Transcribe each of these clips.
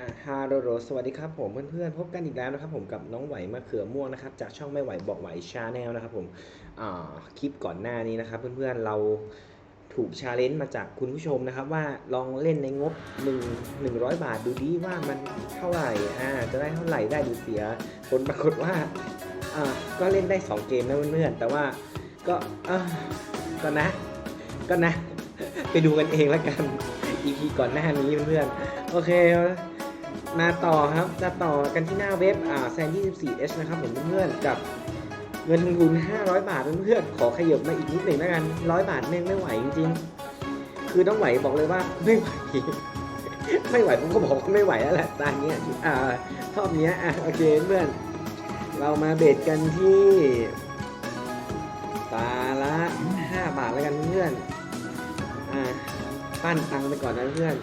อ่าฮาโรโรสวัสดีครับผมเพื่อนๆพบกันอีกแล้วนะครับผมกับน้องไหวมะเขือม่วงนะครับจากช่องไม่ไหวบอกไหวชาแนลนะครับผมคลิปก่อนหน้านี้นะครับเพื่อนๆเราถูกชาเลนจ์มาจากคุณผู้ชมนะครับว่าลองเล่นในงบ 1 100 บาทดูดีว่ามันเท่าไหร่อ่าจะได้เท่าไหร่ได้ดูเสียผลปรากฏว่าอ่าก็เล่นได้ 2 เกมนะเพื่อนๆแต่ว่าก็อ่าก็นะก็นะ ไปดูกันเองแล้วกัน EP ก่อนหน้านี้เพื่อนๆโอเค มาต่อครับจะต่อกันที่หน้าเว็บอ่าแซน 24h นะครับผมเพื่อนๆกับเงินทุน500 บาทเพื่อนๆขอขยบมาอีกนิดหนึ่งแล้วกัน100บาทแม่งไม่ไหวจริงๆ คือต้องไหวบอกเลยว่าไม่ไหว ไม่ไหวผมก็บอกว่าไม่ไหวแล้วแหละตอนนี้ยอ่ารอบเนี้ยอะโอเคเพื่อน เรามาเบรกันที่ตาละ5บาทแล้วกันเพื่อนอ่าปั้นตังไปก่อนนะเพื่อน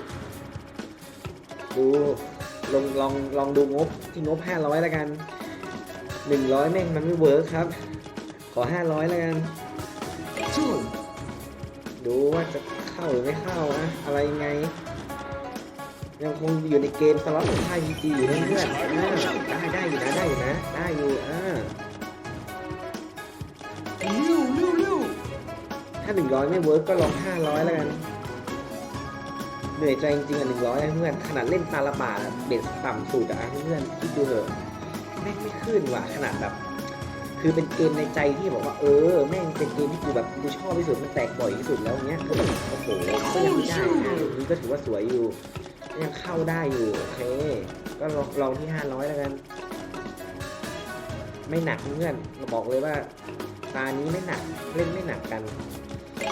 ดู ลองลองลองดูงบที่งบ500แล้วกัน100แม่งมันไม่เวิร์คครับ ขอ500แล้วกันดูว่าจะเข้าหรือไม่เข้านะอะไรยังไง ยังคงอยู่ในเกมสล็อตของไทยจีอยู่นะเพื่อนอ่าได้ได้อยู่นะได้อยู่นะ ได้อยู่อ่าถ้า100ไม่เวิร์กก็ลอง500แล้วกัน เหนื่อยใจจริงๆอะหนึ่งร้อยเพื่อนขนาดเล่นตาละบาทเบสต่ำสุดอะเพื่อนคิดดูเถอะแม่งไม่ขึ้นว่ะขนาดแบบ คือเป็นเกมในใจที่บอกว่า เออ แม่งเป็นเกมที่กูแบบกูชอบที่สุดมันแตกบ่อยที่สุดแล้วเนี้ยก็แบบโอ้โหก็ยังได้นะนี่ก็ถือว่าสวยอยู่ยังเข้าได้อยู่โอเคก็ลองลองที่ห้าร้อยแล้วกัน ไม่หนักเพื่อนเราบอกเลยว่าตานี้ไม่หนักเล่นไม่หนักกัน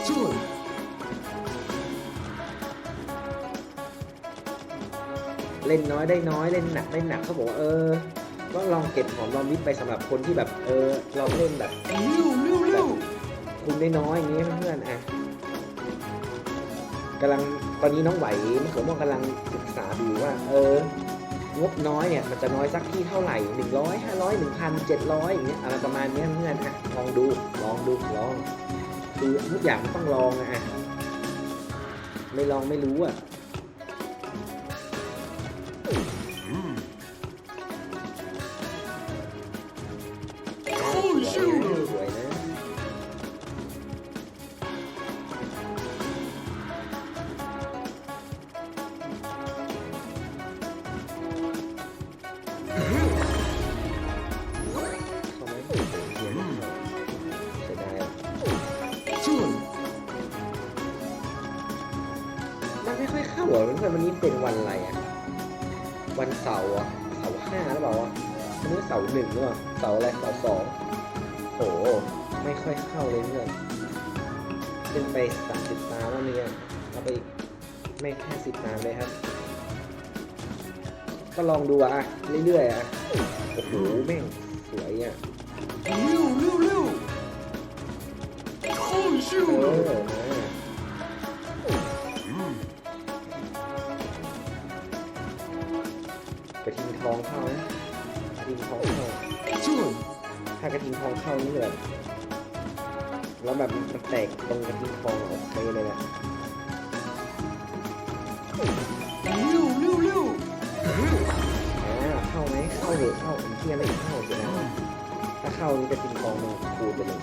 ช่วย เล่นน้อยได้น้อยเล่นหนักได้หนักเขาบอกว่าเออก็ลองเก็บหอมรอมริบไปสำหรับคนที่แบบเออเราเล่นแบบแบบคุณได้น้อยอย่างเงี้ยเพื่อนๆอะกำลังตอนนี้น้องไหวมะเขือม่วงกำลังศึกษาดูว่า เอองบน้อยเนี่ยมันจะน้อยสักที่เท่าไหร่หนึ่งร้อยห้าร้อยหนึ่งพันเจ็ดร้อยอย่างเงี้ยอะไรประมาณเนี้ยเพื่อนอะลองดูลองดูลองคือทุกอย่างมันต้องลองอะอะไม่ลองไม่รู้อะ เข้าเหรอเพื่อนๆวันนี้เป็นวันอะไรอะ วันเสาร์อะ เสาร์ห้าหรือเปล่าวะวันนี้เสาร์หนึ่งหรือเปล่า เสาร์อะไร เสาร์สองโอ้โห ไม่ค่อยเข้าเลยเพื่อนขึ้นไปสามสิบตาแล้วเนี่ยเอาไปอีกไม่แค่สิบตาเลยครับ ก็ลองดูอะ เรื่อยๆอะ โอ้โห แม่งสวยอะเออนะ กระทิงทองเข้านะกระทิงทองเข้าถ้ากระทิงทองเข้านี่แบบแล้วแบบมันแตกตรงกระทิงทองโอเคเลยแหละอ่าเข้าไหมเข้าเหอะเข้าผมเทียไม่เข้าเสียแล้วถ้าเข้านี่กระทิงทองมันคูณไปเลย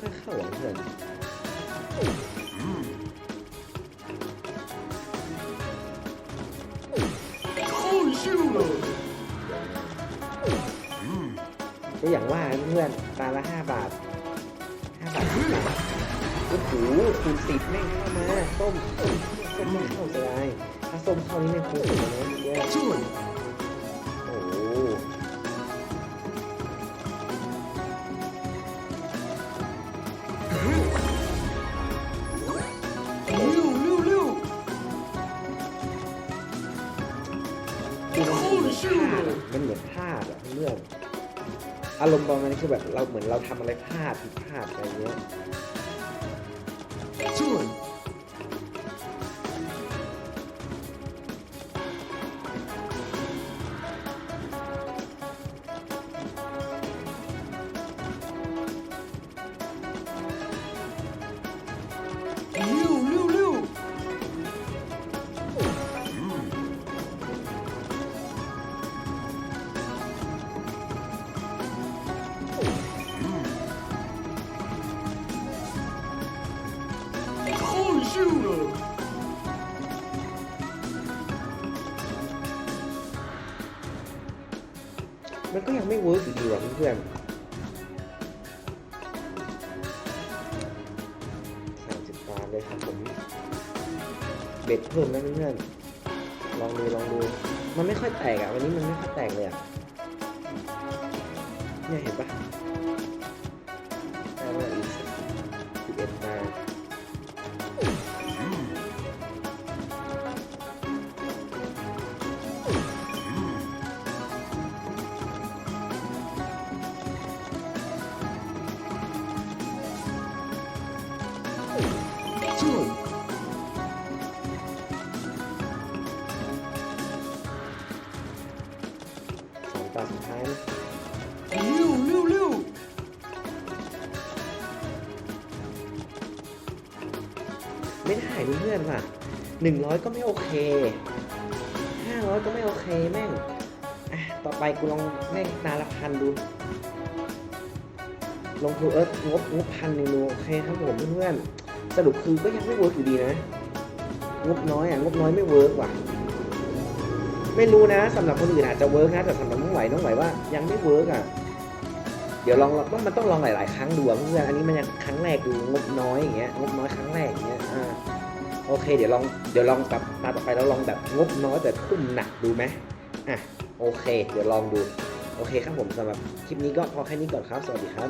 ค่อยเข้าอะเพื่อนก็อย่างว่าเพื่อนตาละห้าบาทห้าบาทสิบบาทโอ้โหคูณสิบแม่งเข้ามาส้มส้มไม่เข้าจะได้ถ้าส้มเข้านี่ไม่คูณสิบเลยนะเพื่อน มันเหมือนพลาดอะมันเหมือนพลาดอะเพื่อง อารมณ์ประมาณนี้คือแบบเราเหมือนเราทำอะไรพลาดผิดพลาดอะไรเงี้ย shooter. มันก็ยังไม่เวิร์กอยู่ดีว่ะเพื่อนสามสิบบาทเลยครับผมเบ็ดเพิ่มนะเพื่อนลองดูลองดู มันไม่ค่อยแตกอะ วันนี้มันไม่ค่อยแตกเลยอะเนี่ยเห็นปะ ตาสุดท้ายนะ Liu, liu, liu. ไม่ได้เพื่อนๆว่ะหนึ่งร้อยก็ไม่โอเคห้าร้อยก็ไม่โอเคแม่ง อะ ต่อไปกูลองแม่งตาละพันดู ลงทุนเอิร์ธงบงบพันหนึ่งดูโอเคครับผมเพื่อนๆสรุปคือก็ยังไม่เวิร์กอยู่ดีนะ งบน้อยอะ งบน้อยไม่เวิร์กว่ะ ไม่รู้นะสำหรับคนอื่นอาจจะเวิร์กนะแต่สำหรับน้องไหวน้องไหวว่ายังไม่เวิร์กอะเดี๋ยวลองว่ามันต้องลองหลาย ๆ ครั้งดูเพื่อนอันนี้มันยังครั้งแรกดูงบน้อยอย่างเงี้ยงบน้อยครั้งแรกอย่างเงี้ยอ่าโอเค เดี๋ยวลองเดี๋ยวลองแบบตาต่อไปแล้วลองแบบงบน้อยแต่ทุ่มหนักดูไหมอะโอเค เดี๋ยวลองดูโอเคครับผมสำหรับคลิปนี้ก็พอแค่นี้ก่อนครับ สวัสดีครับ